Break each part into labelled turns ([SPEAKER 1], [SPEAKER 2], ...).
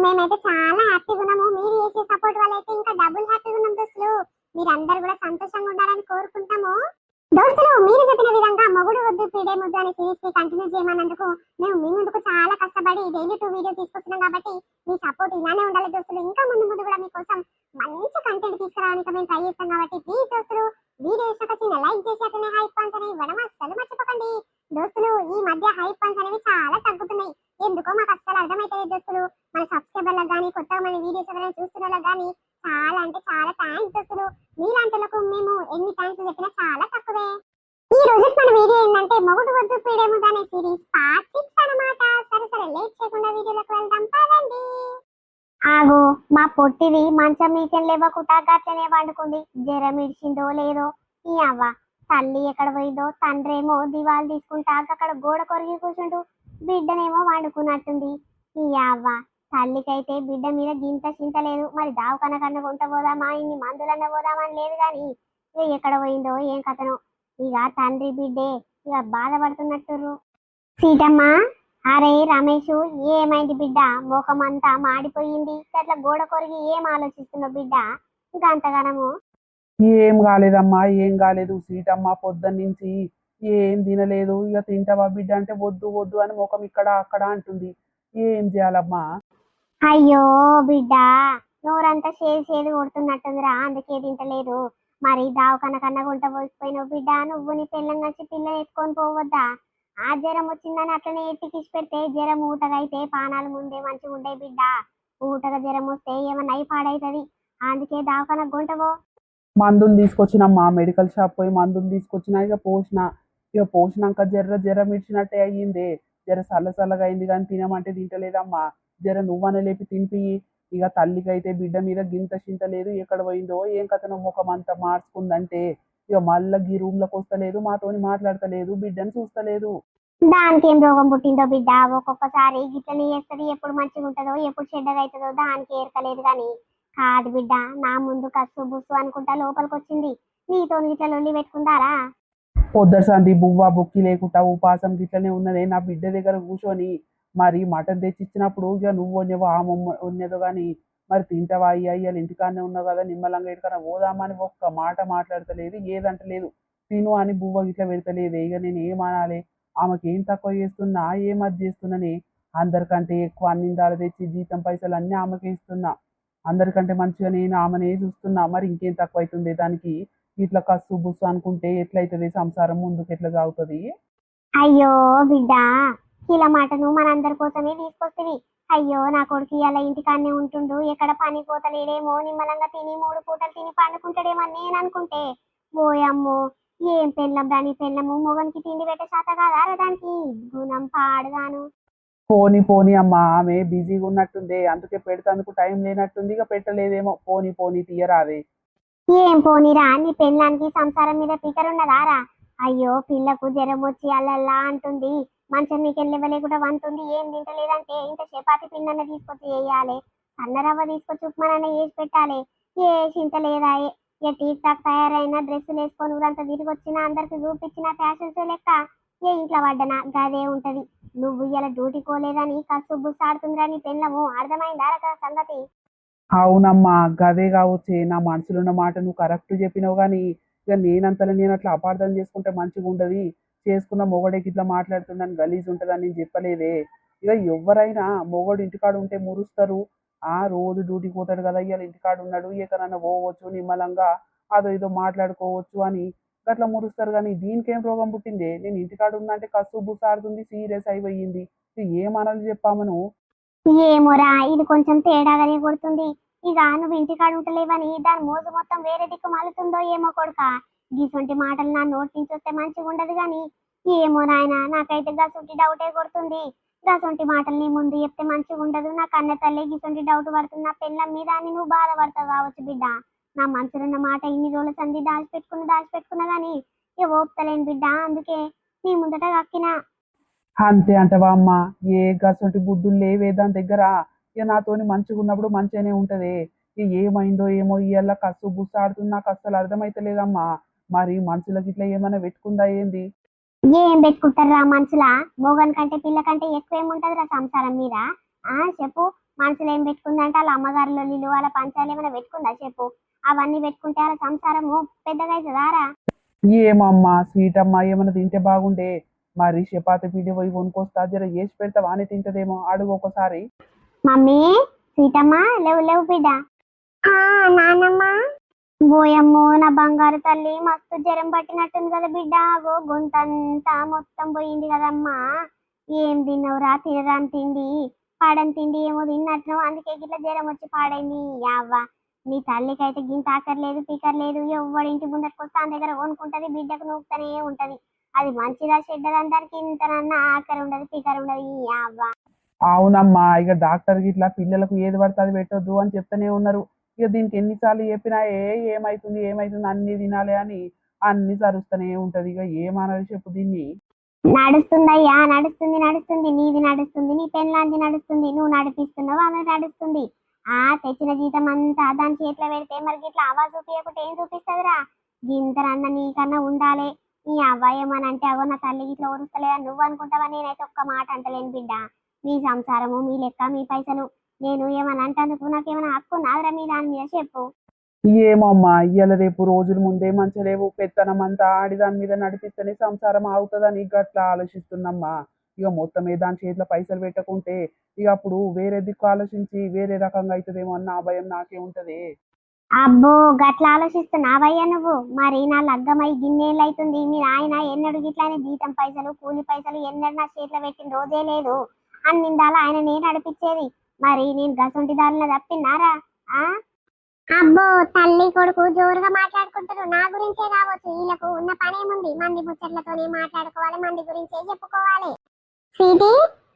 [SPEAKER 1] మేమైతే చాలా హ్యాపీగా ఉన్నాము. మీరు చేసే సపోర్ట్ వల్ల అయితే ఇంకా డబుల్ హ్యాపీగా ఉన్నాం దోస్తులు మీరందరూ కూడా సంతోషంగా ఉండాలని కోరుకుంటాము దోస్తులు మీరు చెప్పిన విధంగా మొగుడు వద్దు పీడే ముద్దు అనే సిరీస్ని కంటిన్యూ చేయమన్నందుకు మేము మీ ముందుకు చాలా కష్టపడి డైలీ టూ వీడియో తీసుకొస్తున్నాం కాబట్టి మీ సపోర్ట్ ఇలానే ఉండాలి దోస్తులు ఇంకా ముందు ముందు కూడా మీకోసం మంచి కంటెంట్ తీసుకురావడానికి మేము ట్రై చేస్తాం కాబట్టి ప్లీజ్ దోస్తులు వీడియో ఇష్టం చిన్న లైక్ చేసి అట్లనే హైప్ పాయింట్స్ అనేవి ఇవ్వడం అస్సలు మర్చిపోకండి దోస్తులు ఈ మధ్య హైప్ పాయింట్స్ అనేవి చాలా తగ్గుతున్నాయి ఎందుకో మాకు అస్సలు అర్థమైతే దోస్తులు మన సబ్స్క్రైబర్లకు కానీ కొత్తగా మన వీడియోస్ ఎవరైనా చూస్తున్న వాళ్ళకి కానీ చాలా అంటే చాలా థ్యాంక్స్ దోస్తులు మీలాంటి మేము ఎన్ని థ్యాంక్స్ చెప్పినా చాలా తక్కువే ఈ రోజు మన వీడియో ఏంటంటే మొగుడు వద్దు పీడేము అనే సిరీస్ పార్ట్ సిక్స్ అన్నమాట సరే సరే లేట్ చేయకుండా వీడియోలోకి వెళ్దాం పదండి ఆగు మా పొట్టిది మంచం మీకెన్ లేవకుండా గట్లనే పండుకుంది జ్వరం ఇడిచిందో లేదో ఈ అవ్వ. తల్లి ఎక్కడ పోయిందో తండ్రేమో దివాలు తీసుకుంటా అక్కడ గోడ కొరిగి కూర్చుంటూ బిడ్డనేమో వండుకున్నట్టుంది. ఈ అవ్వ. తల్లికైతే బిడ్డ మీద గింత చింత లేదు. మరి దావకన కన్నా కొంట పోదామా ఇన్ని మందులన్న పోదామా అని లేదు కానీ ఇక ఎక్కడ పోయిందో ఏం కథనో. ఇక తండ్రి బిడ్డే ఇక బాధపడుతున్నట్టుర్రు. సీతమ్మ అరే రమేష్ ఏమైంది బిడ్డ? ముఖమంతా మాడిపోయింది. అట్లా గోడ కొరిగి ఏం ఆలోచిస్తున్నావు బిడ్డ? ఇంకా అంతగానము?
[SPEAKER 2] ఏం కాలేదమ్మా ఏం కాలేదు. సీటమ్మ పొద్దున్న నుంచి ఏం తినలేదు. ఇక తింటావా బిడ్డ అంటే వద్దు వద్దు అని ముఖం ఇక్కడ అక్కడ అంటుంది. ఏం చేయాలమ్మా?
[SPEAKER 1] అయ్యో బిడ్డ నోరంతా చేదు చేదు కొడుతున్నట్టుందిరా. అందుకే తింటలేదు. మరి దావకన్న కన్నా గుంట పోయిపోయినావు బిడ్డ. నువ్వు నీ పిల్లం కలిసి పిల్లని ఎత్తుకొని పోవద్దా? ఆ జ్వరం వచ్చిందని అట్లనే ఎత్తికిసి పెడితే జ్వరం ఊటగా అయితే పానాలు ముందే మంచిగా ఉండే బిడ్డ. ఊటగా జ్వరం వస్తే ఏమన్నా అయి పాడైతుంది. అందుకే దావకన్న గుంటవో
[SPEAKER 2] మందులు తీసుకొచ్చినమ్మా మెడికల్ షాప్ పోయి మందులు తీసుకొచ్చిన ఇక పోసిన ఇక పోసినాక జర్ర జ్వరం ఇచ్చినట్టే అయ్యింది. జర చల్ల చల్లగా అయింది కానీ తినమంటే తింటలేదమ్మా. జర నువ్వన లేపి తినిపి. ఇక తల్లికి అయితే బిడ్డ మీద గింత చింత లేదు. ఎక్కడ పోయిందో ఏం కథనో ముఖం అంతా మార్చుకుందంటే ఇక మళ్ళా ఈ రూమ్లోకి వస్తలేదు మాతోని మాట్లాడతలేదు బిడ్డని చూస్తలేదు.
[SPEAKER 1] దానికి ఏం రోగం పుట్టిందో బిడ్డ? ఒక్కొక్కసారి గిట్లనే చేస్తుంది ఎప్పుడు మంచిగా ఉంటుందో ఎప్పుడు చెడ్డగా అవుతుందో దానికి ఏరకలేదు కానీ కాదు బిడ్డ నా ముందు కస్సు బుస్సు అనుకుంటా లోపలికి వచ్చింది నీతో గిట్ల లొల్లి పెట్టుకుందారా?
[SPEAKER 2] పొద్దరు సంది బువ్వ బుక్కి లేకుండా ఉపాసం గిట్లనే ఉన్నదే నా బిడ్డ దగ్గర కూర్చొని మరి మటన్ తెచ్చి ఇచ్చినప్పుడు ఇక నువ్వు వండేవో ఆ మొమ్మ వండేదో కానీ మరి తింటావా అయ్యా ఇంటికాడనే ఉన్నావు కదా నిమ్మలంగా ఇంటికన్నా పోదామని ఒక్క మాట మాట్లాడతలేదు ఏదంటలేదు. తిను అని బువ్వ ఇట్లా పెడతలేదు ఇక నేను ఏం అనాలి? ఆమెకి ఏం తక్కువ చేస్తున్నా ఏం అది చేస్తున్నాని అందరికంటే ఎక్కువ అన్నిందాలు తెచ్చి జీతం పైసలు అన్నీ ఆమెకే ఇస్తున్నా. అందరికంటే మంచిగా నేను ఆమెనే చూస్తున్నా మరి ఇంకేం తక్కువ అవుతుంది? దానికి ఇట్లా కస్సు బుస్సు అనుకుంటే ఎట్లయితుంది సంసారం ముందుకు ఎట్లా సాగుతుంది?
[SPEAKER 1] అయ్యో బిడ్డ ఇలా మాటను మనందరి కోసమే తీసుకొస్తుంది. అయ్యో నా కొడుకు ఇలా ఇంటికాడనే ఉంటుండు ఎక్కడ పని పోతలేడేమో నిమ్మలంగా తిని మూడు పూటలు తిని పండుకుంటాడేమో నేను అనుకుంటే ఓయమ్మో ఏం పెళ్ళం రాని పెళ్ళము మొగనికి తిండి పెట్టే శాత కాదా దానికి? గుణం పాడుగాను.
[SPEAKER 2] పోని పోని అమ్మ ఆమె బిజీగా ఉన్నట్టుంది అందుకే పెడతాందుకు టైం లేనట్టుంది ఇక పెట్టలేదేమో. పోని పోని తీయరాదే.
[SPEAKER 1] ఏం పోనీరా నీ పెళ్ళానికి సంసారం మీద పికర్ ఉన్నదారా అయ్యో పిల్లకు జ్వరం వచ్చి అల్లల్లా అంటుంది. మంచం మీకు కూడా వంటుంది ఏం తింటలేదంటే ఇంత చపాతి పిండన్న తీసుకొచ్చి వేయాలి సన్నరవ్వ తీసుకొచ్చి ఉప్మానన్న వేసి పెట్టాలి. ఏ చింత లేదా? ఏ టీక్ టాక్ తయారైన డ్రెస్సులు వేసుకొని ఊరంతా తిరిగి వచ్చిన అందరికి చూపించిన ఫ్యాషన్స్ లెక్క. ఏ ఇంట్లో పడ్డనా? గదే ఉంటది. నువ్వు ఇలా డ్యూటీ కోలేదని కసు బుస్సాడుతుందిరా నీ పెళ్ళము. అర్థమైందా రా సంగతి?
[SPEAKER 2] అవునమ్మా గదే కావచ్చే. నా మనసులో ఉన్న మాట నువ్వు కరెక్ట్ చెప్పినావు కానీ ఇక నేనంతలో నేను అట్లా అపార్థం చేసుకుంటే మంచిగా ఉండదు చేసుకున్న మొగడికి ఇట్లా మాట్లాడుతున్నాను గలీజ్ ఉంటుందని నేను చెప్పలేదే. ఇక ఎవరైనా మొగడు ఇంటికాడ ఉంటే మురుస్తారు. ఆ రోజు డ్యూటీకి పోతాడు కదా ఇవాళ ఇంటికాడ ఉన్నాడు ఎక్కడన్నా పోవచ్చు నిమ్మలంగా అదో ఇదో మాట్లాడుకోవచ్చు అని అట్లా మురుస్తారు. కానీ దీనికేం రోగం పుట్టింది? నేను ఇంటికాడ ఉన్నా అంటే కసు బుసారుతుంది సీరియస్ అయిపోయింది. ఏమనాలి చెప్పామను?
[SPEAKER 1] ఏమోరా ఇది కొంచెం తేడాగానే కొడుతుంది ఇక నువ్వు ఇంటికాడ ఉంటలేవని దాని మోజు మొత్తం వేరే దిక్కు మలుతుందో ఏమో కొడుక. గీసొంటి మాటలు నా నోటి నుంచి వస్తే మంచిగా ఉండదు గాని. ఏమో నాయన నాకైతే గసొంటి డౌటే కొడుతుంది. గసొంటి మాటలు నీ ముందు చెప్తే మంచిగా ఉండదు. నా కన్న తల్లి గిసొంటి డౌట్ పడుతుంది. నా పెళ్ళం మీద అని నువ్వు బాధపడతావు కావచ్చు బిడ్డ. నా మనసులో మాట ఇన్ని రోజుల సంధి దాచిపెట్టుకున్న దాచిపెట్టుకున్నా గాని ఇక ఓపుతలేను బిడ్డ. అందుకే నీ ముందట కక్కినా.
[SPEAKER 2] అంతే అంటవా అమ్మ? ఏ గసొంటి బుద్ధులు లేవే దాని దగ్గర. ఇక నాతోని మంచిగా ఉన్నప్పుడు మంచిగానే ఉంటది. ఇక ఏమైందో ఏమో ఇవాళ కసు బుస్సు ఆడుతుంది. నాకు అస్సలు అర్థమైతలేదమ్మా. మరి మనుషులకి ఇట్లా ఏమైనా పెట్టుకుందా ఏంది?
[SPEAKER 1] ఏం పెట్టుకుంటారా మనుషుల? మోగన్ కంటే పిల్ల కంటే ఎక్కువ ఏముంటది రా సంసారం మీద ఆ చెప్పు. మనసులో ఏం పెట్టుకుందంటే వాళ్ళ అమ్మగారులో నీళ్ళు వాళ్ళ పంచాలు ఏమైనా పెట్టుకుందా చెప్పు? అవన్నీ పెట్టుకుంటే వాళ్ళ సంసారము పెద్దగా అవుతుందారా
[SPEAKER 2] ఏమమ్మా స్వీట్ అమ్మా ఏమైనా తింటే బాగుండే. మరి చపాతి పిండి పోయి కొనుక్కొస్తా జర చేసి పెడతావా అని తింటదేమో. అడుగు ఒకసారి.
[SPEAKER 1] మమ్మీ సీతమ్మ లేవు లేవు బిడ్డ. నానమ్మ. ఓయమ్మో నా బంగారు తల్లి మస్తు జ్వరం పట్టినట్టుంది కదా బిడ్డ. అగో గొంతంతా మొత్తం పోయింది కదమ్మా. ఏం తిన్నవురా? తినరాని తిండి పాడని తిండి ఏమో తిన్నట్టు అందుకే గిట్ల జ్వరం వచ్చి పాడైంది. యావ్వ నీ తల్లికైతే గింత ఆకర్లేదు పీకర్లేదు ఎవ్వడి ఇంటి ముందరికి వస్తే ఆ దగ్గర కొనుక్కుంటది బిడ్డకు నూకుతూనే ఉంటది. అది మంచిదా చెడ్డదా అందరికి ఇంతనన్నా ఆకలి ఉండదు పీకర్ ఉండదు. యావ్వ.
[SPEAKER 2] అవునమ్మా ఇక డాక్టర్ గిట్ల పిల్లలకు ఏది పడితే అది పెట్టొద్దు అని చెప్తూనే ఉన్నారు. ఇక దీనికి ఎన్నిసార్లు చెప్పినా ఏ ఏమైతుంది ఏమైతుంది అన్ని తినాలి అని అన్ని సరుస్తూనే ఉంటది. ఇక ఏమనాలి చెప్పు దీన్ని.
[SPEAKER 1] నడుస్తుందయ్యా నడుస్తుంది నడుస్తుంది. నీది నడుస్తుంది నీ పెళ్ళాంది నడుస్తుంది. నువ్వు నడిపిస్తున్నావు ఆమె నడుస్తుంది. ఆ తెచ్చిన జీతం అంతా దాని చేతిలో పెడితే మరి గిట్లా అవ్వ చూపించకుంటే ఏం చూపిస్తుందిరా? గింతరన్న నీకన్నా ఉండాలి. నీ అవ్వ ఏమనంటే అగో నా తల్లి ఇట్లా ఓరుస్తలేదా నువ్వు అనుకుంటావా నేనైతే ఒక్క మాట అంటలేను బిడ్డ. మీ సంసారము మీ లెక్క మీ పైసలు. నేను ఏమని అంటందుకు నాకేమైనా హక్కు నాదరా మీ దాని మీద చెప్పు.
[SPEAKER 2] ఏమమ్మా ఇయ్యాల రేపు రోజుల ముందే మంచిగా లేవు పెత్తనం అంతా ఆడి దాని మీద నడిపిస్తేనే సంసారం అవుతుందని గట్లా ఆలోచిస్తున్నమ్మా. ఇక మొత్తమే దాని చేతిలో పైసలు పెట్టకుంటే ఇక అప్పుడు వేరే దిక్కు ఆలోచించి వేరే రకంగా అవుతుందేమో అన్న ఆ భయం నాకే ఉంటది.
[SPEAKER 1] అబ్బో గట్ల ఆలోచిస్తున్నావయ్యా నువ్వు? మరి నా లగ్గమై గిన్నేళ్ళు అవుతుంది మీ ఆయన ఎన్నడు గిట్లనే జీతం పైసలు కూలి పైసలు ఎన్నడు నా చేతిలో పెట్టిన రోజే లేదు. అన్నిందాల ఆయన నేను నడిపించేది. మరి నేను గసొంటి దారిలో తప్పిన్నారా? ఆ? అబ్బో తల్లి కొడుకు జోరుగా మాట్లాడుకుంటారు నా గురించే కావచ్చు. వీళ్ళకు ఉన్న పనేముంది? మంది ముచ్చట్లతోనే మాట్లాడుకోవాలి మంది గురించే చెప్పుకోవాలి. సీటి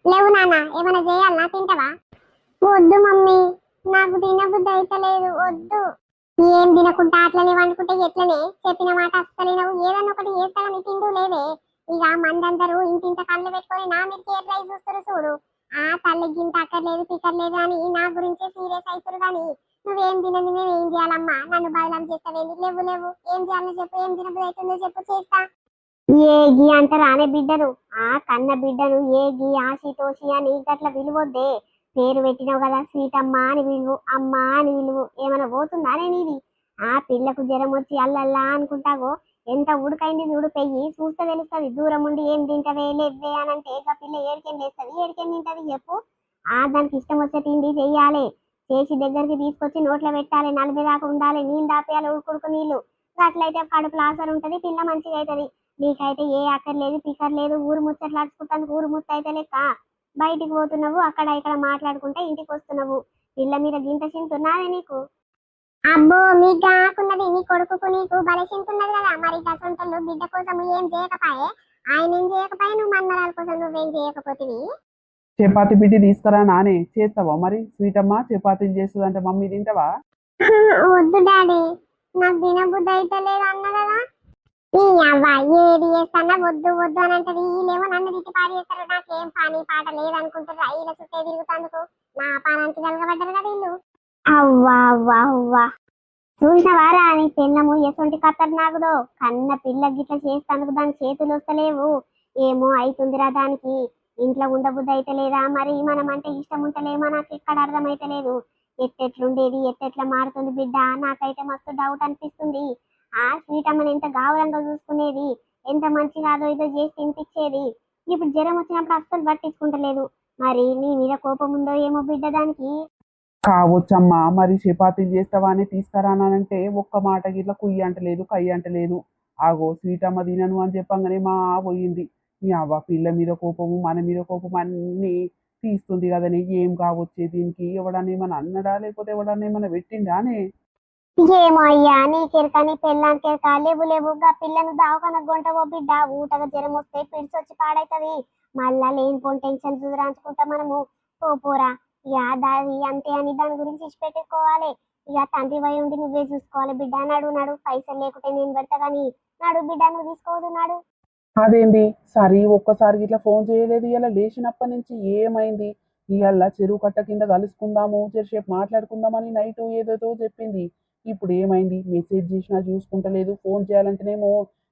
[SPEAKER 1] లేవు నాన్న. ఏమైనా చేయాలనా? తింటావా? వద్దు మమ్మీ. నాకు తినబుద్ధి అయితలేదు. వద్దు. ఏం తినకుండా అట్లనే వండుకుంటే ఎట్లనే? చెప్పిన మాట అస్సలేనవు ఏదన్నా ఒకటి చేస్తానని తిండు లేదే ఇక మందందరూ ఇంటింత కళ్ళు పెట్టుకొని నా మీదకి ఏ చూస్తారు చూడు. ఆ తల్లి గింత అక్కర్లేదు పిక్కర్లేదు అని నా గురించే సీరియస్ అవుతారు కానీ నువ్వేం తినని నేను ఏం చేయాలమ్మా? నన్ను బదలం చేస్తావేంది? లేవు లేవు. ఏం చేయాలో చెప్పు ఏం తినబుద్ధి అవుతుందో చెప్పు చేస్తా. ఏ గీ అంత రానే బిడ్డను ఆ కన్న బిడ్డను ఏ ఆశి ఆశితోషి అని గట్ల విలువద్దే. పేరు పెట్టినావు కదా స్వీట్ అమ్మ అని విలువు అమ్మ అని విలువు. ఏమైనా పోతుందా నేను నీది? ఆ పిల్లకు జ్వరం వచ్చి అల్లల్లా అనుకుంటాగో ఎంత ఉడకైంది చూడు పెయ్యి. చూస్తే తెలుస్తుంది దూరం ఉండి ఏం తింటవే లేవే అని అంటే ఇక పిల్ల ఏడికేం లేస్తుంది ఏడికేం తింటది చెప్పు. ఆ దానికి ఇష్టం వచ్చే తిండి చెయ్యాలి. చేసి దగ్గరికి తీసుకొచ్చి నోట్లో పెట్టాలి నలభై దాకా ఉండాలి. నీళ్ళు దాపేయాలి ఉడుకుడుకు నీళ్ళు. అట్లయితే కడుపులో లాసర్ ఉంటది పిల్ల మంచిగా అవుతుంది నీకైతే ఏ అక్కర్లేదు పికర్ లేదు ఊరు ముచ్చట్లాడుకుంటాను ఊరు ముచ్చ అయితే లెక్క. బయటికి పోతున్నావు అక్కడ ఇక్కడ మాట్లాడుకుంటే ఇంటికి వస్తున్నావు. పిల్ల మీద గింత చింతున్నదే నీకు? అబ్బో మీకు కాకున్నది నీ కొడుకుకు నీకు బల చింతున్నది కదా. మరి గసంతలు బిడ్డ కోసం ఏం చేయకపోయే? ఆయన ఏం చేయకపోయే? నువ్వు మన్మరాల కోసం నువ్వేం చేయకపోతివి?
[SPEAKER 2] చపాతి పిండి తీసుకురా నానే. చేస్తావా మరి? స్వీట్ అమ్మ చపాతీలు చేస్తుందంటే మమ్మీ తింటావా?
[SPEAKER 1] వద్దు డాడీ. నాకు తినబుద్ధి అయితే లేదు అన్న కదా. ఈ అవ్వ ఏది చేస్తానా? వద్దు వద్దు అని అంటది. వీళ్ళేమో నన్ను తిట్టి పాడు చేస్తారు నాకేం పని పాట లేదనుకుంటారు వీళ్ళ చుట్టే తిరుగుతందుకు. నా పానానికి కలగబడ్డారు కదా వీళ్ళు. అవ్వా అవ్వా అవ్వా. చూసినవారా నీ పిల్లము ఎటువంటి కత్తరు నాకుదో కన్న పిల్ల గిట్ల చేస్తానుకు దాని చేతులు వస్తలేవు. ఏమో అవుతుందిరా దానికి. ఇంట్లో ఉండబుద్ధి అయితే లేదా మరి? మనం అంటే ఇష్టం ఉంటలేమో? నాకు ఎక్కడ అర్థమైతలేదు. ఎట్టెట్లుండేది? ఎట్టెట్లా మారుతుంది బిడ్డ? నాకైతే మస్తు డౌట్ అనిపిస్తుంది. ఆ స్వీట్ అమ్మని ఎంత గావరంగా చూసుకునేది? ఎంత మంచిగా అదో ఇదో చేసి తినిపించేది? ఇప్పుడు జ్వరం వచ్చినప్పుడు అస్సలు పట్టించుకుంటలేదు. మరి నీ మీద కోపం ఉందో ఏమో బిడ్డ దానికి.
[SPEAKER 2] కావచ్చమ్మా మరి చపాతీలు చేస్తావా అని తీసుకురానంటే ఒక్క మాట గిట్ల కుయ్యి అంటలేదు కయ్యి అంటలేదు. ఆగో స్వీట్ అమ్మ తినను అని చెప్పంగానే మా పోయింది. మీ అవ్వ పిల్ల మీద కోపము మన మీద కోపం అన్నీ తీస్తుంది కదని ఏం కావచ్చే దీనికి? ఎవడన్నా ఏమైనా అన్నడా లేకపోతే ఎవడన్నా ఏమైనా పెట్టిండానే
[SPEAKER 1] ఏమో అయ్యా నీకెరక నీ పెళ్ళానికి ఎరక లేవు లేవు గా పిల్లను దావకన గొంటవో బిడ్డ ఊటగా జ్వరం వస్తే పిడిచొచ్చి పాడైతది. మళ్ళా లేనిపోని టెన్షన్ రాంచుకుంటా మనము. పోరా. ఇక దాది అంతే అని దాని గురించి ఇచ్చిపెట్టుకోవాలి. ఇక తండ్రి వై ఉండి నువ్వే చూసుకోవాలి బిడ్డ నాడు నాడు. పైసలు లేకుంటే నేను పెడతా కానీ నాడు బిడ్డ నువ్వు తీసుకోవద్దు నాడు.
[SPEAKER 2] అదేంది? సరే ఒక్కసారి ఇట్లా ఫోన్ చేయలేదు ఇలా లేచినప్పటి నుంచి ఏమైంది? ఇవాళ చెరువు కట్ట కింద కలుసుకుందాము చెరుసేపు మాట్లాడుకుందామని నైట్ ఏదేదో చెప్పింది. ఇప్పుడు ఏమైంది? మెసేజ్ చేసినా చూసుకుంటలేదు ఫోన్ చేయాలంటేనేమో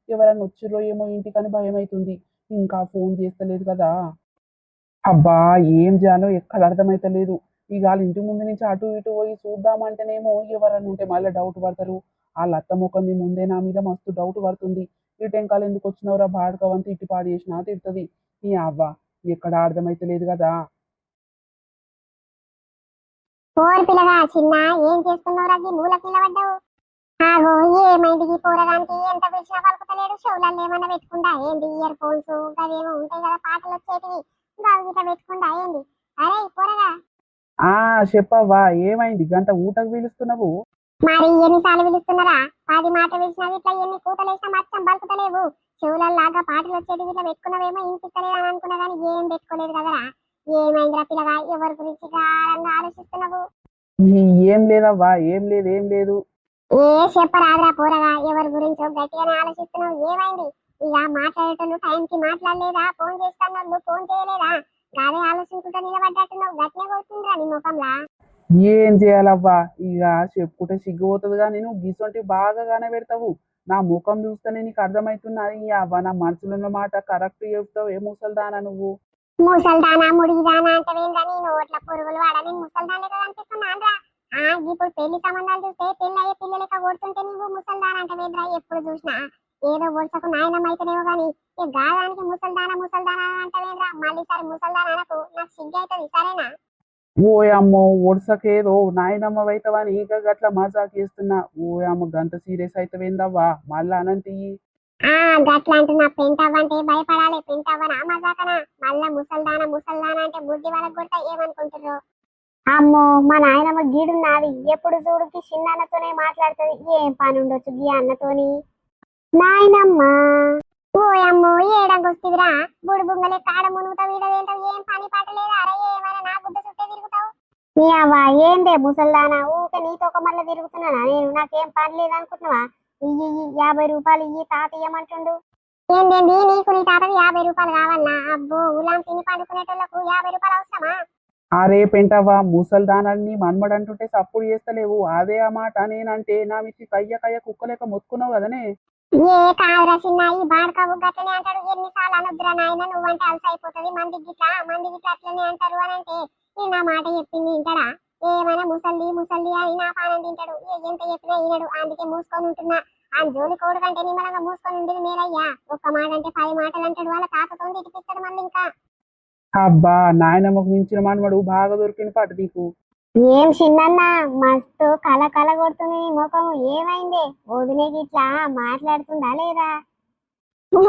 [SPEAKER 2] ఎవరన్నా వచ్చిర్రో ఏమో ఇంటికని భయం అవుతుంది ఇంకా ఫోన్ చేస్తలేదు కదా. అబ్బా ఏం చేయాలో ఎక్కడ అర్థమైతలేదు ఇక వాళ్ళ ఇంటి ముందు నుంచి అటు ఇటు పోయి చూద్దామంటేనేమో ఎవరన్నా ఉంటే మళ్ళీ డౌట్ పడతారు. వాళ్ళ అత్త ముఖంది ముందే నా మీద మస్తు డౌట్ పడుతుంది. ఈ టెంకాలు ఎందుకు వచ్చినవరా బాడకవంతి ఇట్టి పాడు చేసినా తిడుతుంది. ఈ అవ్వ ఎక్కడ అర్థమైతే లేదు కదా.
[SPEAKER 1] పోరు పిల్లగా చిన్న ఏం చేస్తున్నావు రగ్గి మూలకి నిలబడ్డావు ఆగో ఏమైంది? ఈ పోరగానికి ఎంత పిలిచినా పలుకుతలేడు. షోలలో ఏమన్నా పెట్టుకుంటా? ఏంది ఇయర్ ఫోన్స్ అవేమో ఉంటాయి కదా పాటలు వచ్చేటివి. గావి గిట్ల పెట్టుకుంటా ఏంది? అరే పోరగా
[SPEAKER 2] ఆ చెప్పవ్వా ఏమైంది? గంట ఊటకు పిలుస్తున్నావు?
[SPEAKER 1] మరి ఎన్నిసార్లు పిలుస్తున్నారా? పది మాట పిలిచినా ఇట్లా ఎన్ని కూతలేసినా మచ్చం బలుకుతలేవు. చెవులలాగా పాటలు వచ్చేటివి ఇట్లా పెట్టుకున్నవేమో ఇంటిస్తలేదు అని అనుకున్నా కానీ ఏం పెట్టుకోలేదు కదరా. ఏమైందిరా పిల్లగా ఎవరి గురించి గాఢంగా ఆలోచిస్తున్నావు?
[SPEAKER 2] ఏం లేదవ్వా ఏం లేదు ఏం లేదు.
[SPEAKER 1] ఏ చెప్పరాదురా పోరగా ఎవరి గురించో గట్టిగానే ఆలోచిస్తున్నావు? ఏమైంది? ఇక మాట్లాడేటోళ్ళు టైంకి మాట్లాడలేదా? ఫోన్ చేస్తాను ఫోన్ చేయలేదా? గాదే ఆలోచించుకుంటూ నిలబడ్డట్టున్నావు. గట్టినే కొడుతుందిరా నీ ముఖంలా.
[SPEAKER 2] ఏం చేయాలవ్వా ఇక చెప్పుకుంటే సిగ్గుపోతుంది కానీ నువ్వు గిసొంటి బాగా కనబెడతావు నా ముఖం చూస్తేనే నీకు అర్థమవుతున్నది అవ్వ నా మనసులో ఉన్న మాట కరెక్ట్ చెప్తావు. ఏ ముసల్దానా నువ్వు?
[SPEAKER 1] ముసల్దానా ముడిదానా అంటే ఏందని నోట్ల పురుగులు వాడ? నేను ముసల్దాన్ రా ఆ ఇప్పుడు పెళ్ళి సంబంధాలు చూస్తే పెళ్ళి అయ్యే పిల్ల లెక్క కొడుతుంటే నువ్వు ముసల్దాన్ అంటే ఎప్పుడు చూసినా. ఏదో వరుసకు నాయనం అయితేనేమో కానీ ఈ గాదానికి ముసల్దానా ముసల్దానా అంటే వేద్రా మళ్ళీ సరే ముసల్దానా అనకు. నాకు సిగ్గు అవుతుంది సరేనా?
[SPEAKER 2] ఓ అమ్మో వరుసకేదో నాయనమ్మ అవుతావని ఇక గట్ల మజాక్ చేస్తున్నా. ఓ అమ్మ గంత సీరియస్ అవుతావేందవ్వా మళ్ళా అనంతి.
[SPEAKER 1] ఆ గట్లా అంటున్నా పెంటవ్వంటే భయపడాలి. పెంటవ్వనా మజాకనా? మళ్ళా ముసల్దానా ముసల్దానా అంటే బుద్ధి వాళ్ళకి కొడతా ఏమనుకుంటారు అమ్మో మా నాయనమ్మ గీడున్నది ఎప్పుడు చూడుకి చిన్నతోనే మాట్లాడుతుంది. ఏం పని ఉండొచ్చు గీ అన్నతోని? నాయనమ్మ. ఓ అమ్మో ఏడంగొస్తివిరా బుంగలే కాడ మునుగుతా ఏం పని పాట లేదా? అరే ఏమైనా నా గుడ్డ చుట్టే తిరుగుతావు? నీ అవ్వ ఏందే ముసల్దానా? ఊకే నీతో ఒక మళ్ళీ తిరుగుతున్నానా? నేను నాకేం పని లేదనుకుంటున్నావా? ఇయ్యి యాభై రూపాయలు ఇయ్యి తాత ఇయ్యమంటుండు. ఏందేంది? నీకు నీ తాతకి యాభై రూపాయలు కావాలన్నా అబ్బో ఉలాం తిని పండుకునేటోళ్ళకు యాభై రూపాయలు అవసరమా?
[SPEAKER 2] అరే పెంటవ్వా ముసల్దానాన్ని మన్మడంటుంటే సప్పుడు చేస్తలేవు. అదే ఆ మాట నేనంటే నా మిచ్చి కయ్య కయ్య కుక్కలేక మొత్తుకున్నావు కదనే?
[SPEAKER 1] ఏ కాదురా చిన్న ఈ గట్లనే అంటాడు ఎన్నిసార్లు అనొద్దురా నాయన నువ్వంటే అలసి అయిపోతుంది మంది గిట్లా మంది గిట్లా అట్లనే అంటారు అని అంటే నేను నా మాట చెప్పింది వింటాడా? ఏమైనా ముసల్ది ముసల్ది అని నా పానం తింటాడు. ఎంత చెప్పినా వినడు. అందుకే మూసుకొని ఉంటున్నా. ఆ జోలి కోడు కంటే నిమ్మలంగా మూసుకొని ఉండేది మేలయ్యా. ఒక్క మాట అంటే పది మాటలు అంటాడు. వాళ్ళ తాతతో తిట్టిపిస్తాడు మళ్ళీ ఇంకా.
[SPEAKER 2] అబ్బా నాయనమ్మకు మించిన మనవడు బాగా దొరికిన పాట నీకు.
[SPEAKER 1] ఏం చిన్నన్న మస్తు కల కల కొడుతుంది నీ ముఖం. ఏమైంది? వదినేకి ఇట్లా మాట్లాడుతుందా లేదా?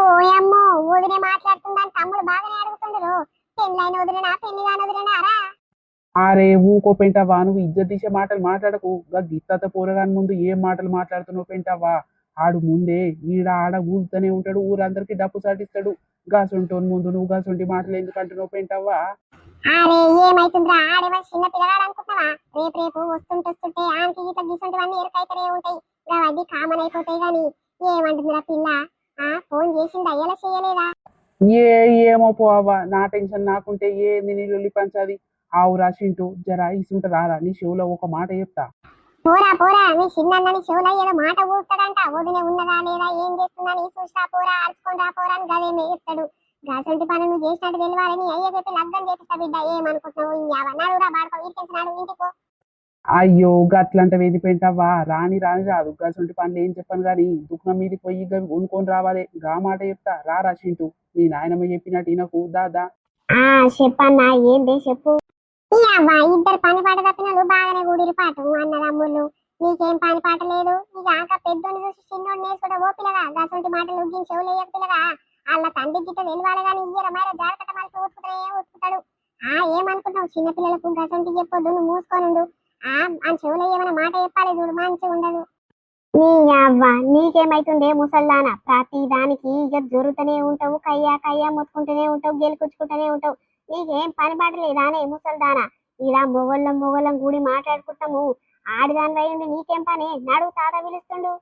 [SPEAKER 1] ఓయమ్మో వదినే మాట్లాడుతుందని తమ్ముడు బాగానే అడుగుతుండరు పెళ్ళైన వదిలేనా పెళ్ళి కాని వదిలేనారా
[SPEAKER 2] అరే ఊకో పెంటవా నువ్వు ఇజ్జత్ తీసే మాటలు మాట్లాడకు. గిత్తత పోరగాని ముందు ఏం మాటలు మాట్లాడుతున్నావు పెంటవా ఆడు ముందే ఈడ ఆడ ఊరుతూనే ఉంటాడు ఊరందరికి డప్పు సాటిస్తాడు. గాసుంటోని ముందు నువ్వు గాసుంటి మాటలు ఎందుకంటున్నావు పెంటవ్వా?
[SPEAKER 1] అరే ఏమైతుందిరా? ఆడేవా చిన్న పిల్లగాడు అనుకుంటున్నావా రేపు రేపు వస్తుంటే వస్తుంటే ఆంటీ ఇట్లా గిసంటివన్నీ ఎరుకైతేనే ఉంటాయి. అవన్నీ కామన్ అయిపోతాయి గాని ఏమంటుందిరా పిల్ల? ఆ ఫోన్ చేసిందా? ఎలా చేయలేదా?
[SPEAKER 2] ఏ ఏమో పోవా నా టెన్షన్ నాకుంటే ఏంది నీ లొల్లి పంచాది? ఆవు రాసింటూ జరా ఇసుంటదారా నీ షోలో ఒక మాట చెప్తా.
[SPEAKER 1] పోరా పోరా మీ చిన్నన్నని చెవులో ఏదో మాట ఊస్తాడంట వదిన ఉన్నదా లేదా ఏం చేస్తుందని చూసిరా పోరా అరుచుకొని రా పోరా అని గదేమే చెప్తాడు. గసంటి పని నువ్వు చేసినట్టు తెలియాలని అయ్యే చెప్పి లగ్గం చేపిస్తా బిడ్డ. ఏమనుకుంటున్నావు? బాడుకో ఇంటికో
[SPEAKER 2] అయ్యో గట్లంట వేది పెంటవ్వా రాని రాని రాదు. గసంటి పనులు ఏం చెప్పాను గాని దుఃఖం మీదకి పోయి గవి కొనుక్కొని రావాలి. గా మాట చెప్తా. రా రాసింటూ. మీ నాయనమ్మ చెప్పినట్టు ఈయనకు దాదా
[SPEAKER 1] ఆ చెప్పన్నా ఏంది చెప్పు. ఇద్దరు పని పాట తప్పిన బాగానే కూడిరు పాటు. అన్నదమ్ముళ్ళు నీకేం పని పాట లేదు? ఇక పెద్దోని చూసి చిన్నోడు నేర్చుకుంటే ఓ పిల్లగా. గసంటి మాటలు ఉగ్గిన చెవులు వేయక పిల్లగా. వాళ్ళ తండ్రి గిట్ట నేను కానీ ఇయ్యర. మరి జాగ్రత్త మరి ఊతుకుతానే ఊతుకుతాడు ఆ ఏమనుకుంటావు చిన్న పిల్లలకు గసంటి చెప్పొద్దు నువ్వు మూసుకోనుండు ఆ అని చెవులో ఏమైనా మాట చెప్పాలి చూడు మంచిగా ఉండదు. నీ అవ్వ నీకేమైతుందే ముసల్లాన ప్రతి దానికి ఇక జరుగుతూనే ఉంటావు కయ్యా కయ్యా మొత్తుకుంటూనే ఉంటావు గెలుకుచ్చుకుంటూనే ఉంటావు. నీకేం పని పాట లేదానే ముసల్దాన? ఇలా మొగళ్ళం మొగళ్ళం కూడి మాట్లాడుకుంటాము. ఆడిదాని వేయండి నీకేం పని? నడువు తాత పిలుస్తుండు.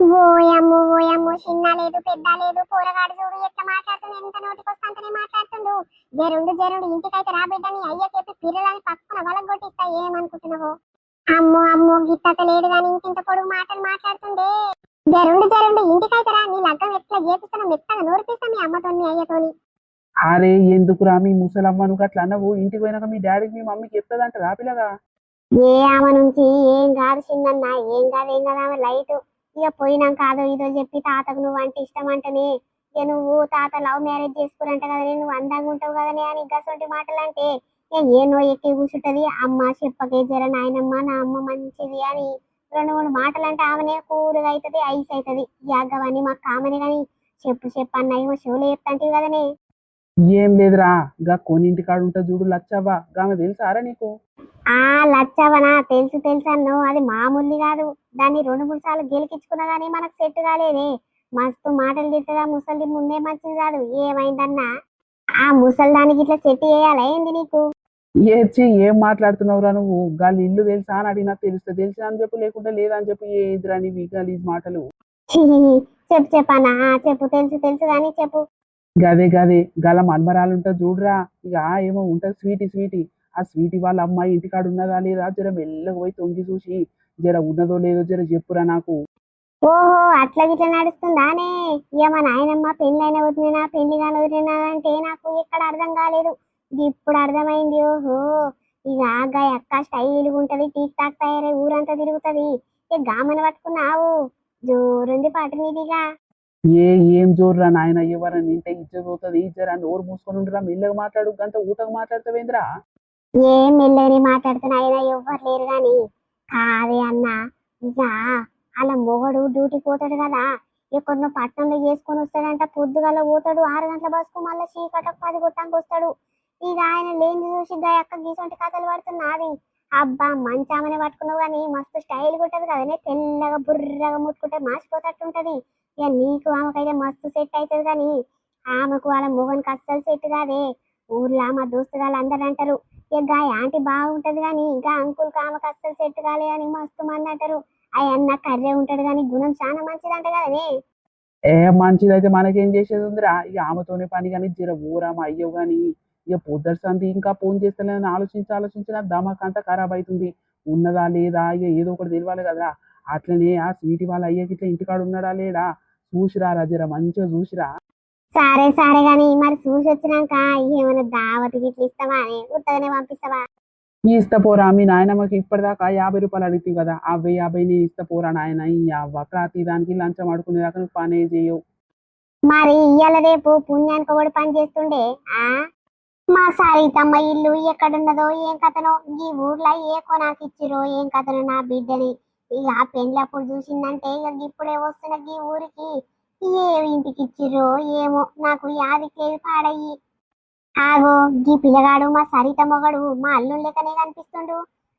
[SPEAKER 1] ఓయమ్ము ఓయమ్ము చిన్న లేదు పెద్ద లేదు పోరగాడు చూడు ఎట్లా మాట్లాడుతుండు ఎంత నోటికొస్తాంతనే మాట్లాడుతుండు. జరుండు జరుండు ఇంటికైతే రాబిడ్డని అయ్య చెప్పి పిల్లలని పక్కన వలగొట్టిస్తా ఏమనుకుంటున్నావు? అమ్మో అమ్మో గిత్తత లేడు గాని ఇంకింత పొడుగు మాటలు మాట్లాడుతుండే. జరుండు జరుండు ఇంటికైతే రా నీ లగ్గం ఎట్లా చేపిస్తానో మెత్తగా నోరిపిస్తా మీ అమ్మతో మీ అయ్యతోని.
[SPEAKER 2] అరే ఎందుకురా మీ ముసలమ్మ నువ్వు అట్లా అన్నవు? ఇంటికి పోయినాక మీ డాడీకి మీ మమ్మీకి చెప్తుందంట రా పిల్లగా?
[SPEAKER 1] ఏ ఆమె నుంచి ఏం కాదు చిన్నన్న ఏం కాదు ఏం కాదు ఆమె లైట్. ఇక పోయినాక కాదు ఇదో చెప్పి తాతకు నువ్వు అంటే ఇష్టం అంటేనే ఇక నువ్వు తాత లవ్ మ్యారేజ్ చేసుకురంట కదనే నువ్వు అందంగా ఉంటావు కదనే అని గసొంటి మాటలు అంటే ఇక ఏనో ఎక్కి కూర్చుంటది అమ్మ చెప్పకే జర నాయనమ్మ నా అమ్మ మంచిది అని రెండు మూడు మాటలు అంటే ఆమెనే కూలుగా అవుతుంది ఐస్ అవుతుంది యాగవని మాకు కామనే కానీ చెప్పు చెప్పు అన్న ఏమో షోలో చెప్తాంటివి కదనే.
[SPEAKER 2] ఏం లేదురా గా కొన్నింటి కాడు ఉంటా చూడు లచ్చవ్వ. గామె తెలుసారా నీకు?
[SPEAKER 1] ఆ లచ్చవనా తెలుసు తెలుసు అది మామూలు కాదు. దాన్ని రెండు మూడు సార్లు గెలికించుకున్నా గానీ మనకు సెట్ కాలేదే. మస్తు మాటలు తిట్టగా ముసలి ముందే మంచిది కాదు. ఏమైందన్నా? ఆ ముసలి దానికి ఇట్లా సెట్ చేయాలా ఏంది నీకు?
[SPEAKER 2] ఏడ్చి ఏం మాట్లాడుతున్నావురా నువ్వు? గాలి ఇల్లు తెలుసా అని అడిగినా తెలుస్తా తెలుసా అని చెప్పు లేకుంటే లేదని చెప్పు. ఏదిరా గలీజ్ మాటలు?
[SPEAKER 1] చెప్పు చెప్పన్నా ఆ, చెప్పు. తెలుసు తెలుసు కానీ చెప్పు.
[SPEAKER 2] గదే గదే గల మన్మరాలు ఉంటా చూడురా. ఇక ఏమో ఉంటది స్వీటీ స్వీటీ. ఆ స్వీటీ వాళ్ళ అమ్మాయి ఇంటికాడ ఉన్నదా లేదా జర మెల్లగా పోయి తొంగి చూసి జర ఉన్నదో లేదో జర చెప్పురా నాకు.
[SPEAKER 1] ఓహో అట్లా గిట్లా నడుస్తుందానే. ఇక మా నాయనమ్మ పెళ్ళైన వదిలినా పెళ్ళి కాని వదిలినా అంటే నాకు ఎక్కడ అర్థం కాలేదు. ఇప్పుడు అర్థమైంది ఓహో. ఇక ఆగా అక్క స్టైల్గా ఉంటది టీక్ టాక్ తయారై ఊరంతా తిరుగుతది. ఇక గామన పట్టుకున్నావు. జోరుంది పాట మీదిగా.
[SPEAKER 2] ఏ ఏం జోర్రా నాయన ఎవరని ఇంటే ఇజ్జత పోతుంది జర నోరు మూసుకొని ఉండరా మెల్లగా మాట్లాడు గంత ఊటకు మాట్లాడతావేంద్రా?
[SPEAKER 1] ఏం మెల్లని మాట్లాడుతున్నా ఆయన ఎవ్వరు లేరు గాని. కాదే అన్న ఇక అలా మొగడు డ్యూటీ పోతాడు కదా ఎక్కడో పట్టణంలో చేసుకొని వస్తాడంట పొద్దుగాల పోతాడు ఆరు గంటల బస్కు మళ్ళీ చీకట పది కొట్టానికి వస్తాడు. ఇక ఆయన లేని చూసి అక్క గీసంటి కథలు పడుతున్నది అబ్బా మంచి ఆమెనే పట్టుకున్నావు కానీ మస్తు స్టైల్ కొట్టదు కదనే తెల్లగా బుర్రగా ముట్టుకుంటే మాసిపోతట్టుంటది. ఇక నీకు ఆమెకైతే మస్తు సెట్ అవుతుంది కానీ ఆమెకు వాళ్ళ మొగనికి అస్సలు సెట్ కాదే. ఊర్లో మా దోస్తు వాళ్ళు అందరు అంటారు ఇక గా యాంటీ బాగుంటది కానీ ఇంకా అంకుల్ ఆమెకు అస్సలు సెట్ కాలే అని మస్తు మంది అంటారు. అయ్యన్న కర్రే ఉంటాడు కానీ గుణం చాలా మంచిదంట కదనే
[SPEAKER 2] ఏ మంచిదైతే మనకేం చేసేది ఉందిరా? ఇక ఆమెతోనే పని కానీ జర ఊరా మా అయ్యో కానీ ఇక పొద్దుటి సంది ఇంకా ఫోన్ చేస్తలేదని ఆలోచించి ఆలోచించిన దమాక్ అంతా ఖరాబ్ అవుతుంది ఉన్నదా లేదా? ఇక ఏదో ఒకటి తెలియాలి కదా అట్లనే ఆ స్వీటి వాళ్ళ అయ్యకి ఇట్లా ఇంటికాడు ఉన్నాడా లేడా? చూసిరా రా జర మంచిగా చూసిరా?
[SPEAKER 1] సరే సరే గాని మరి చూసి వచ్చినాక ఏమైనా దావతికి ఇట్లా ఇస్తావా అని ఉత్తగానే పంపిస్తావా?
[SPEAKER 2] ఈ ఇస్తా పోరా మీ నాయనమ్మకి ఇప్పటిదాకా యాభై రూపాయలు అడిగితే కదా అవి యాభై నేను ఇస్తా పోరా నాయన ఈ అవ్వ ప్రతి దానికి లంచం అడుకునేదాకా నువ్వు పనే చేయవు.
[SPEAKER 1] మరి ఇయ్యాల రేపు పుణ్యానికి ఒకటి పని చేస్తుండే ఆ? మా సారీతమ్మ ఇల్లు ఎక్కడున్నదో ఏం కథనో ఈ ఊర్లో ఏ కొనాకి ఇచ్చిరో ఏం కథనో నా బిడ్డని ఇక పెళ్ళప్పుడు చూసిందంటే ఇక ఇప్పుడే వస్తున్న ఈ ఊరికి ఏ ఇంటికి ఇచ్చిర్రో ఏమో నాకు యాదికేది పాడయ్యి. ఆగో గీ పిల్లగాడు మా సరిత మొగడు మా అల్లు లెక్కనే కనిపిస్తుండు.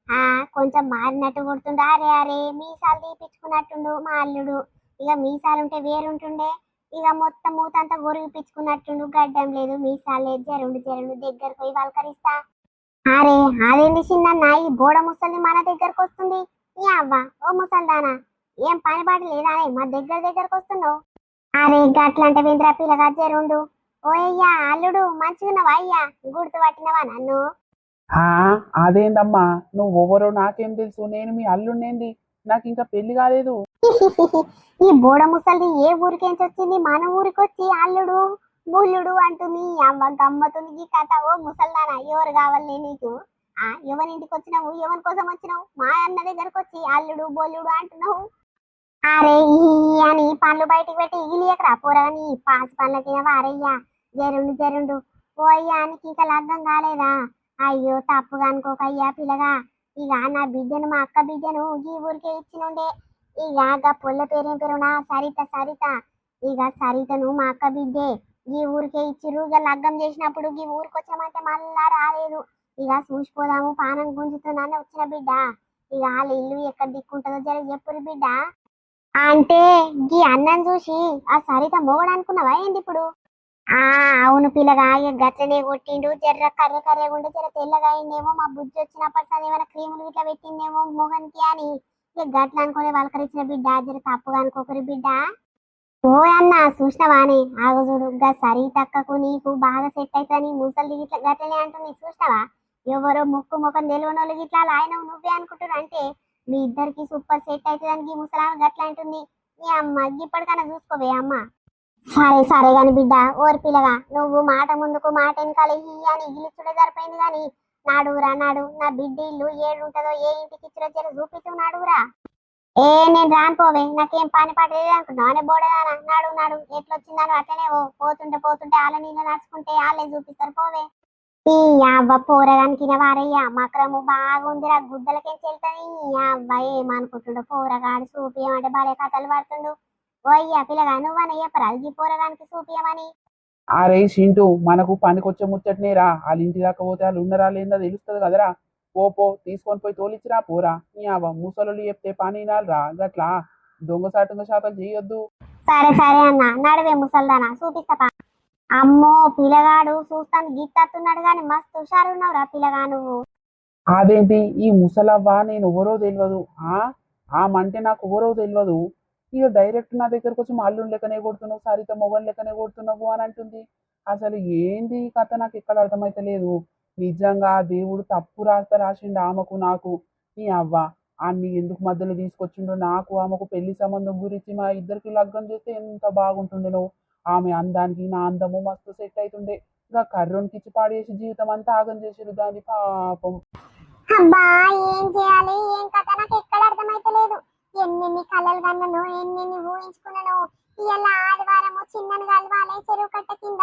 [SPEAKER 1] ఆ కొంచెం మారినట్టు కొడుతుండు. అరే అరే మీసాలు తీపిచ్చుకున్నట్టుండు మా అల్లుడు. ఇక మీసాలు ఉంటే వేరుంటుండే. ఇక మొత్తం మూతంతా గొరిగిపించుకున్నట్టుండు గడ్డం లేదు మీసాలు లేదు జరుండు జరుండు దగ్గరకు పోయి పలకరిస్తా అరే అదేంటి చిన్న ఈ బోడ ముసలి మన దగ్గరకు వస్తుంది అవ్వ ఓ ముసల్దానా? ఏం పని పాట లేదానే మా దగ్గర దగ్గరకు వస్తున్నావు. అరే గట్లంటే వేంద్ర పిల్లగా జరుండు. ఓయ్యా అల్లుడు మంచిగున్నవా అయ్యా? గుర్తు పట్టినవా నన్ను?
[SPEAKER 2] ఆ అదేందమ్మా? నువ్వు ఎవరో నాకేం తెలుసు? నేను మీ అల్లుండేంది నాకు ఇంకా పెళ్ళి కాలేదు.
[SPEAKER 1] ఈ బోడ ముసలిది ఏ ఊరికేంచి వచ్చింది? మన ఊరికి వచ్చి అల్లుడు బుల్లుడు అంటుంది. అమ్మ గమ్మతుంది కథ. ఓ ముసల్దానా ఎవరు కావాలి నీకు? ఎవరి ఇంటికి వచ్చినావు? ఎవరి కోసం వచ్చినావు? మా అన్న దగ్గరకు వచ్చి అల్లుడు బోల్లుడు అంటున్నావు. అరే అని పండ్లు బయటికి పెట్టి ఇలియకరా పోరాని పాసి పండ్ల తినవా అరయ్యా జరుండు జరుండు. ఓ అయ్యానికి ఇంకా లగ్గం కాలేదా? అయ్యో తప్పుగా అనుకోకయ్యా పిల్లగా. ఇక నా బిడ్డను మా అక్క బిడ్డను ఈ ఊరికే ఇచ్చినుండే. ఇక గా పొల్ల పేరేం పేరునా సరిత సరిత. ఇక సరితను మా అక్క బిడ్డే. ఈ ఊరికే ఇచ్చిరు ఇక లగ్గం చేసినప్పుడు ఈ ఊరికి వచ్చామంటే మళ్ళా రాలేదు. ఇక చూసిపోదాము పానం గుంజుతుందని వచ్చిన బిడ్డ. ఇక వాళ్ళ ఇల్లు ఎక్కడ దిక్కుంటుందో జర చెప్పురు బిడ్డ. అంటే ఈ అన్నం చూసి ఆ సరిత మొగడు అనుకున్నావా ఏంది ఇప్పుడు? ఆ అవును పిల్లగా ఇక గట్లనే కొట్టిండు జర్ర కర్ర కర్ర ఉంటే జర తెల్లగా అయిందేమో మా బుజ్జి వచ్చినప్పటి ఏమైనా క్రీములు ఇట్లా పెట్టిందేమో మొగనికి అని. ఇక గట్ల అనుకునే వాళ్ళకరిచ్చిన బిడ్డ జర తప్పుగా అనుకోకరు బిడ్డ. ఓ అన్న చూసినవానే ఆగు చూడు గా సరి తక్కకు నీకు బాగా సెట్ అవుతుంది ముసలి ఇట్లా గట్లనే అంటుంది చూసినావా? ఎవరో ముక్కు ముఖం తెలియని వాళ్ళకి ఇట్లా ఆయన నువ్వే అనుకుంటారు అంటే మీ ఇద్దరికి సూపర్ సెట్ అవుతుందని ఈ ముసలామె గట్లా అంటుంది. ఈ అమ్మ ఇప్పటికైనా చూసుకోవే అమ్మ. సరే సరే గాని బిడ్డ ఓరి పిల్లగా నువ్వు మాట ముందుకు మాట వెనకాల ఈ అని చూడ సరిపోయింది గాని నాడురా నాడు నా బిడ్డ ఇల్లు ఏడు ఉంటుందో ఏ ఇంటికి ఇచ్చిన చూపిస్తూ నాడురా. ఏ నేను రాను పోవే నాకేం పని పాట లేదు అనుకున్నానే బోడదానా నాడు నాడు ఎట్లొచ్చిందాను అట్లనే ఓ పోతుంటే పోతుంటే వాళ్ళ నీళ్ళు నడుచుకుంటే వాళ్ళే చూపిస్తారు. పోవే. ఈ అవ్వ పోరగానికి వారయ్యా మకరము బాగుందిరా గుడ్డలకేం చెల్తుంది ఈ అవ్వ ఏమనుకుంటుండో పోరగాడు చూపియమంటే భలే కథలు పడుతుండు. ఓ అయ్యా పిల్లగా నువ్వని చెప్పరా ఈ పోరగానికి చూపియమని
[SPEAKER 2] అరే సింటూ మనకు పనికొచ్చే ముచ్చట్నేరా వాళ్ళ ఇంటి దాకా పోతే వాళ్ళు ఉన్నరా లేదా తెలుస్తుంది కదరా. పో పో తీసుకొని పోయి తోలిచ్చిరా పోరా. నీ అవ్వ ముసలు చెప్తే పని రా గట్లా. దొంగసాటుంగ శాతం చేయొద్దు.
[SPEAKER 1] సరే సరే అన్న నడువే ముసల్దానా చూపిస్తా. అమ్మో పిల్లగాడు చూస్తాను గిత్తత్తున్నాడు గాని మస్తు హుషారు ఉన్నావురా పిల్లగా నువ్వు.
[SPEAKER 2] అదేంటి? ఈ ముసలవ్వ నేను ఎవరో తెలియదు ఆ? ఆమంటే నాకు ఎవరో తెలియదు ఇక డైరెక్ట్ నా దగ్గరకు వచ్చి మల్లు లెక్కనే కొడుతున్నావు సరిత మొగన్ లెక్కనే కొడుతున్నావు అని అంటుంది. అసలు ఏంది ఈ కథ? నాకు ఎక్కడ అర్థమైతలేదు. నిజంగా దేవుడు తప్పు రాస్త రాసిండు ఆమెకు నాకు. ఈ అవ్వ అన్ని ఎందుకు మధ్యలో తీసుకొచ్చిండో నాకు ఆమెకు పెళ్ళి సంబంధం గురించి మా ఇద్దరికి లగ్గం చేస్తే ఎంత బాగుంటుండేనో. ఆమె అందానికి నా అందము మస్తు సెట్ అవుతుండే ఇంకా కర్రోనికి ఇచ్చి పాడేసి జీవితం అంతా ఆగం చేసిరు దాని పాపం.
[SPEAKER 1] అబ్బా ఏం చేయాలి? ఏం కథ? నాకు ఎక్కడ అర్థమైతలేదు. ఎన్నెన్ని కలలు కన్నను ఎన్నెన్ని ఊహించుకున్నాను. ఇవాళ ఆదివారము చిన్నను కలవాలి చెరువు కట్ట కింద.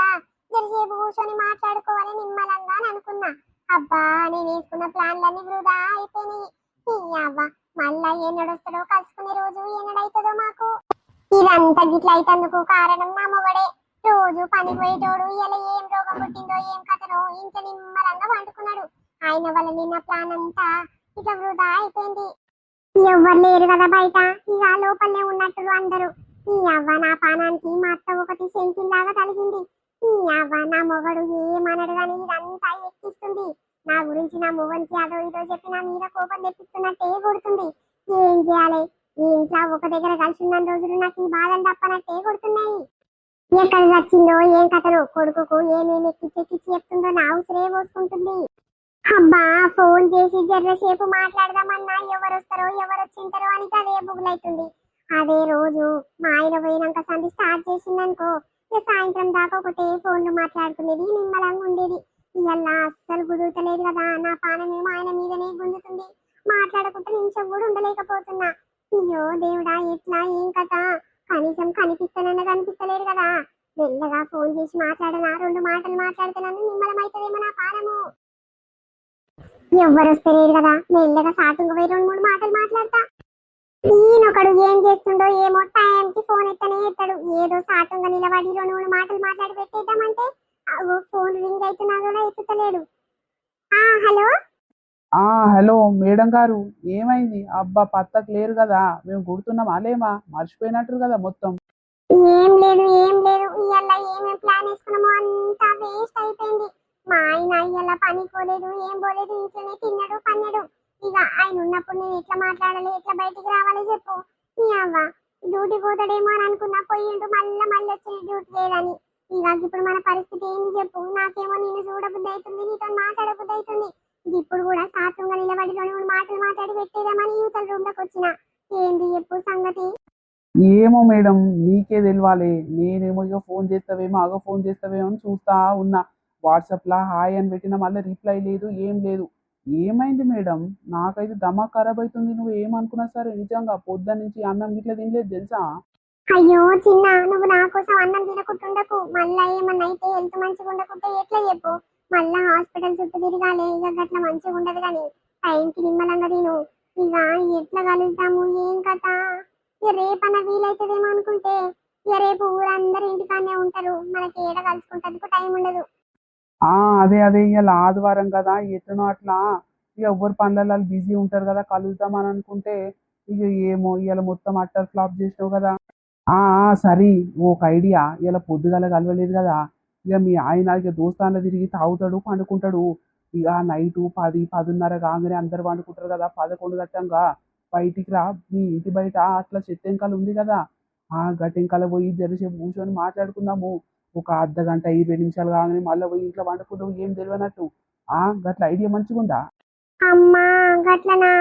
[SPEAKER 1] జరసేపు కూర్చొని మాట్లాడుకోవాలి నిమ్మలంగా అని అనుకున్నా. అబ్బా నేను వేసుకున్న ప్లాన్లన్నీ వృధా అయిపోయినాయి. అవ్వ మళ్ళా ఎన్నడొస్తాడో కలుసుకునే రోజు ఏ నడైతుందో మాకు. ఇదంతా గిట్ల అయితందుకు కారణం నా మొగడే. రోజు పని పోయేటోడు ఇలా ఏం రోగం పుట్టిందో ఏం కథనో ఇంత నిమ్మలంగా వండుకున్నాడు ఆయన వల్ల నిన్న ప్లాన్ అంతా ఇక వృధా అయిపోయింది. ఎవ్వరు లేరు కదా బయట. ఇక లోపలనే ఉన్నట్టు అందరూ. ఈ అవ్వ నా పానానికి మా అత్త ఒకటి శంకిల్లాగా తలిగింది. ఈ అవ్వ నా మొగడు ఏమనడు కానీ ఇదంతా ఎక్కిస్తుంది. నా గురించి నా మొగనికి అదో ఇదో చెప్పి నా మీద కోపం తెప్పిస్తున్నట్టే కొడుతుంది. ఏం చేయాలి? ఈ ఇంట్లో ఒక దగ్గర కలిసి ఉన్న రోజులు నాకు ఈ బాధలు తప్పనట్టే కొడుతున్నాయి ఎక్కడ వచ్చిందో ఏం కథను కొడుకుకు ఏమేమి ఎక్కిచ్చి ఎక్కిచ్చి చెప్తుందో నా అవసరే పోసుకుంటుంది. అబ్బా ఫోన్ చేసి జర్రసేపు మాట్లాడదామన్నా ఎవరు వస్తారో ఎవరు వచ్చింటారో అని అదే బుగులైతుంది. అదే రోజు మా ఆయన పోయినాక సంధి స్టార్ట్ చేసిందనుకో ఇక సాయంత్రం దాకా ఒకటే ఫోన్లు మాట్లాడుకునేది నిమ్మలంగా ఉండేది. ఇవాళ అస్సలు కుదురుతలేదు కదా నా పానమేమో ఆయన మీదనే గుంజుతుంది. మాట్లాడకుండా నిమిషం కూడా ఉండలేకపోతున్నా. అయ్యో దేవుడా ఎట్లా ఏం కథ? కనీసం కనిపిస్తానన్న కనిపిస్తలేడు కదా. మెల్లగా ఫోన్ చేసి మాట్లాడనా రెండు మాటలు మాట్లాడుతున్నాను నిమ్మలమైతదేమో నా పానము ఎవ్వరు వస్తలేరు కదా. మెల్లగా సాటింగ్ పోయి రెండు మూడు మాటలు మాట్లాడతా. ఈయనొకడు ఏం చేస్తుండో ఏమో టైంకి ఫోన్ ఎత్తనే ఎత్తాడు. ఏదో సాటంగా నిలబడి రెండు మూడు మాటలు మాట్లాడి పెట్టేద్దామంటే ఫోన్ రింగ్ అవుతున్నా కూడా ఎత్తుతలేడు. ఆ హలో?
[SPEAKER 2] ఆ హలో మేడం గారు ఏమైంది? అబ్బా పత్తకు లేరు కదా మేము గుర్తున్నాం అలేమా మర్చిపోయినట్టు కదా మొత్తం.
[SPEAKER 1] ఏం లేదు ఏం లేదు ఇవాళ ఏమేం ప్లాన్ వేసుకున్నామో అంతా వేస్ట్ అయిపోయింది. మా ఆయన ఇవాళ పని పోలేదు ఏం పోలేదు ఇంట్లోనే తిన్నాడు పన్నాడు. ఇక ఆయన ఉన్నప్పుడు నేను ఎట్లా మాట్లాడాలి ఎట్లా బయటికి రావాలి చెప్పు. మీ అవ్వ డ్యూటీ పోతాడేమో అని అనుకున్నా పోయిండు మళ్ళీ మళ్ళీ వచ్చి డ్యూటీ లేదని. ఇక ఇప్పుడు మన పరిస్థితి ఏంది చెప్పు? నాకేమో నేను చూడబుద్ధి అవుతుంది నీతో మాట్లాడబుద్ధి అవుతుంది. ఇప్పుడు కూడా సాత్వంగా నిలబడి రెండు మూడు మాటలు మాట్లాడి పెట్టేదామని యువతల రూమ్లోకి వచ్చిన. ఏంది చెప్పు సంగతి?
[SPEAKER 2] ఏమో మేడం నీకే తెలియాలి నేనేమో ఇక ఫోన్ చేస్తావేమో అగ ఫోన్ చేస్తావేమో అని చూస్తా ఉన్నా. వాట్సాప్లో హాయ్ అని పెట్టిన మళ్ళీ రిప్లై లేదు ఏం లేదు. ఏమైంది మేడం? నాకైతే దమా ఖరాబ్ అవుతుంది నువ్వు ఏమనుకున్నా సరే నిజంగా పొద్దున్న నుంచి అన్నం గిట్ల తినలేదు తెలుసా?
[SPEAKER 1] అయ్యో చిన్న నువ్వు నా కోసం అన్నం తినకుంటుండకు. మళ్ళా ఏమన్నా అయితే హెల్త్ మంచిగా ఉండకుంటే ఎట్లా చెప్పు? మళ్ళా హాస్పిటల్ చుట్టూ తిరగాలి. ఇక గట్ల మంచిగా ఉండదు కానీ టైంకి నిమ్మలంగా తిను. ఇక ఎట్లా కలుద్దాము? ఏం కథ? ఇక రేపన్న వీలైతుందేమో అనుకుంటే ఇక రేపు ఊరందరూ ఇంటికానే ఉంటారు. మనకి ఏడ కలుసుకుంటందుకు టైం ఉండదు.
[SPEAKER 2] ఆ అదే అదే. ఇవాళ ఆదివారం కదా. ఎట్లనో అట్లా. ఇక ఎవ్వరు పనులలో బిజీ ఉంటారు కదా. కలుద్దామని అనుకుంటే ఇక ఏమో. ఇవాళ మొత్తం అట్టర్ ఫ్లాప్ చేసినావు కదా. ఆ సరే. ఒక ఐడియా. ఇలా పొద్దుగాల కలవలేదు కదా. ఇక మీ ఆయన ఇక దోస్తాన తిరిగి తాగుతాడు పండుకుంటాడు. ఇక నైటు పది పదిన్నర కాగానే అందరు పండుకుంటారు కదా పదకొండు గట్టంగా బయటికి రా మీ ఇంటి బయట అట్లా చెట్టెంకాలు ఉంది కదా. ఆ గట్టెంకల పోయి జరసేపు కూర్చొని మాట్లాడుకుందాము. ఒక అర్ధ గంట ఇరవై నిమిషాలు కాగానే మళ్ళీ పోయి ఇంట్లో వండుకుంటావు ఏం తెలియనట్టు. ఆ గట్ల ఐడియా మంచిగుందా
[SPEAKER 1] అమ్మా గట్లనా?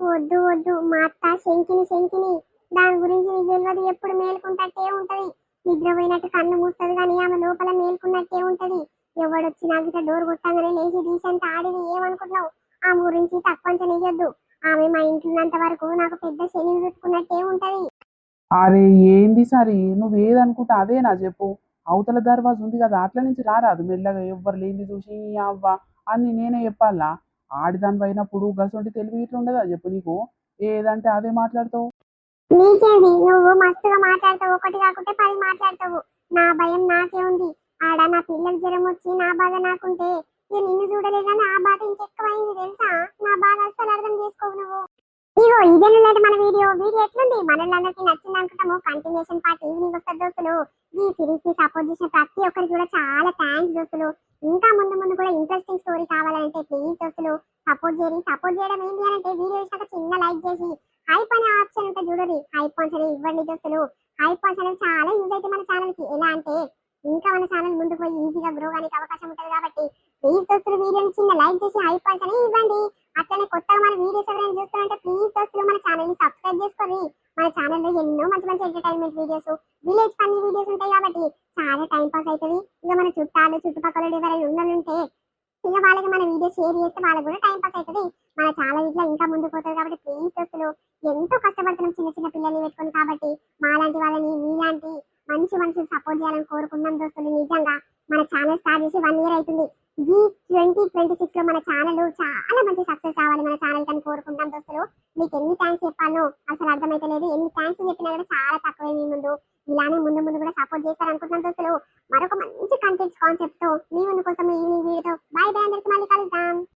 [SPEAKER 1] వద్దు వద్దు మా అత్త శంకిని శంకిని. దాని గురించి నీకు తెలియదు ఎప్పుడు మేలుకుంటే ఉంటది. నిద్రపోయినట్టు కళ్ళు మూస్తుంది కానీ ఆమె లోపల మేల్కున్నట్టే ఉంటది. ఎవడొచ్చి నాకు ఇట్లా డోర్ కొట్టంగానే లేచి డీసెంట్ ఆడిది ఏమనుకుంటున్నావు? ఆమె గురించి తక్కువ అంచనా ఆమె మా ఇంట్లో వరకు నాకు పెద్ద శని చుట్టుకున్నట్టే ఉంటది.
[SPEAKER 2] అరే ఏంది సరే? నువ్వు ఏదనుకుంటా అదేనా చెప్పు. అవతల దర్వాజ ఉంది కదా అట్ల నుంచి రారాదు మెల్లగా. ఎవ్వరు లేని చూసి అవ్వ అని నేనే చెప్పాలా? ఆడిదాని పోయినప్పుడు గసంటి తెలివి ఇట్లా ఉండదా చెప్పు నీకు? ఏదంటే అదే మాట్లాడతావు.
[SPEAKER 1] నీకేంది నువ్వు మస్తుగా మాట్లాడతావు. ఒకటి కాకుంటే పది మాట్లాడతావు. నా భయం నాకే ఉంది. ఆడ నా పిల్లకి జ్వరం వచ్చి నా బాధ నాకుంటే ఇక నిన్ను చూడలేదని ఆ బాధ ఇంకెక్కువైంది తెలుసా? నా బాధ అస్సలు అర్థం చేసుకోవు నువ్వు. ఇగో ఇదేనున్నది మన వీడియో. వీడియో ఎట్లుంది? మనోళ్ళందరికీ నచ్చింది అనుకుంటాము. కంటిన్యూషన్ పార్ట్ ఈవినింగ్ వస్తుంది దోస్తులు. ఈ సిరీస్ని సపోర్ట్ చేసిన ప్రతి ఒక్కరికి కూడా చాలా థ్యాంక్స్ దోస్తులు. ఇంకా ముందు ముందు కూడా ఇంట్రెస్టింగ్ స్టోరీ కావాలంటే ప్లీజ్ దోస్తులు సపోర్ట్ చేయండి. సపోర్ట్ చేయడం ఏంటి అంటే వీడియో ఇచ్చాక చిన్న లైక్ చేసి హైప్ అనే ఆప్షన్ ఉంటుంది చూడండి హైప్ అనేది ఇవ్వండి దోస్తులు హైప్ అనేది చాలా యూజ్ అయితే మన ఛానల్కి. ఎలా అంటే ఇంకా మన ఛానల్ ముందుకు పోయి ఈజీగా గ్రో కానీ అవకాశం ఉంటుంది కాబట్టి ప్లీజ్ దోస్తులు వీడియోని చిన్న లైక్ చేసి హైప్ అనేది ఇవ్వండి.